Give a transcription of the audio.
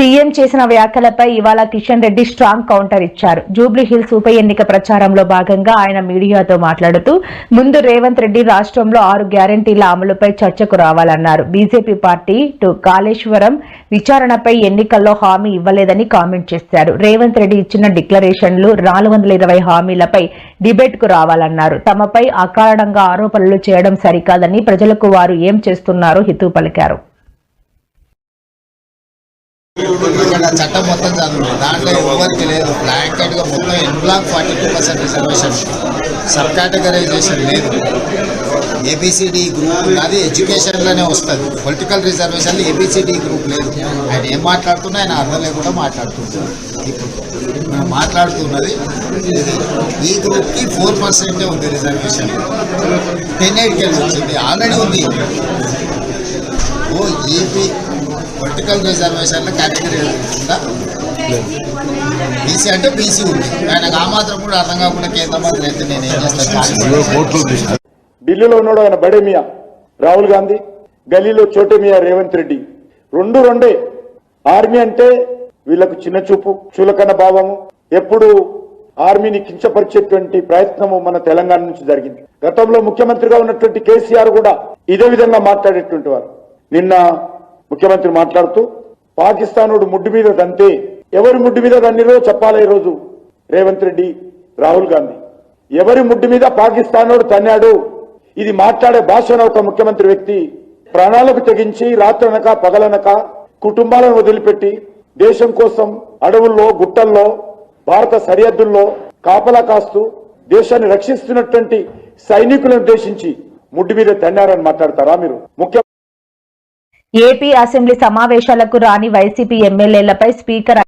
CM చేసిన వ్యాఖ్యలపై ఇవాళ కిషన్ రెడ్డి స్ట్రాంగ్ కౌంటర్ ఇచ్చారు. జూబ్లీ హిల్స్ ఉప ఎన్నిక ప్రచారంలో భాగంగా ఆయన మీడియాతో మాట్లాడుతూ ముందు రేవంత్ రెడ్డి రాష్ట్రంలో ఆరు గ్యారంటీల అమలుపై చర్చకు రావాలన్నారు. బీజేపీ పార్టీ టు కాళేశ్వరం విచారణపై ఎన్నికల్లో హామీ ఇవ్వలేదని కామెంట్ చేశారు. రేవంత్ రెడ్డి ఇచ్చిన డిక్లరేషన్లు నాలుగు వందల ఇరవై హామీలపై డిబేట్కు రావాలన్నారు. తమపై అకారణంగా ఆరోపణలు చేయడం సరికాదని ప్రజలకు వారు ఏం చేస్తున్నారో హితూ పలికారు. చట్టం మొత్తం చదువు. దాంట్లో ఎవరికి లేదు. బ్లాంకెట్గా మొత్తం en bloc forty two percent reservation. Sub categorization లేదు. A B C D group అది ఎడ్యుకేషన్లోనే వస్తుంది. పొలిటికల్ రిజర్వేషన్ ఏబిసిడి గ్రూప్ లేదు. ఆయన ఏం మాట్లాడుతున్నా ఆయన అర్థం లేకుండా మాట్లాడుతుంటారు ఇప్పుడు మనం మాట్లాడుతున్నది ఈ గ్రూప్కి ఫోర్ పర్సెంటే ఉంది రిజర్వేషన్. టెన్ ఎయిట్కి వెళ్ళి వచ్చింది. ఆల్రెడీ ఉంది. ఓ ఏపీ వర్టికల్ రిజర్వేషన్లో కేటగిరీ ఉందా? బీసీ అంటే బీసీ ఉంది. ఆయనకు ఆ మాత్రం కూడా అర్థం కాకుండా కేంద్ర మంత్రి అయితే నేను ఏం చేస్తాను? ఢిల్లీలో ఉన్నాడు ఆయన బడే మియా రాహుల్ గాంధీ గల్లీలో చోటే మియా రేవంత్ రెడ్డి. రెండు రెండే. ఆర్మీ అంటే వీళ్ళకు చిన్న చూపు చులకన భావము. ఎప్పుడు ఆర్మీని కించపరిచేటువంటి ప్రయత్నము మన తెలంగాణ నుంచి జరిగింది. గతంలో ముఖ్యమంత్రిగా ఉన్నటువంటి కేసీఆర్ కూడా ఇదే విధంగా మాట్లాడేటువంటి వారు. నిన్న ముఖ్యమంత్రి మాట్లాడుతూ పాకిస్తానుడు ముడ్డు మీద దంతే ఎవరి ముడ్డు మీద దన్నిరో చెప్పాలి ఈరోజు రేవంత్ రెడ్డి రాహుల్ గాంధీ. ఎవరి ముడ్డు మీద పాకిస్తానోడు తన్నాడు? ఇది మాట్లాడే భాషను ఒక ముఖ్యమంత్రి వ్యక్తి ప్రాణాలకు తెగించి రాత్రనక పగలనక కుటుంబాలను వదిలిపెట్టి దేశం కోసం అడవుల్లో గుట్టల్లో భారత సరిహద్దుల్లో కాపలా కాస్తూ దేశాన్ని రక్షిస్తున్నటువంటి సైనికులను ఉద్దేశించి ముడ్డు మీద తన్నారని మాట్లాడతారా మీరు? ముఖ్య ఏపీ అసెంబ్లీ సమావేశాలకు రాని వైసీపీ ఎమ్మెల్యేలపై స్పీకర్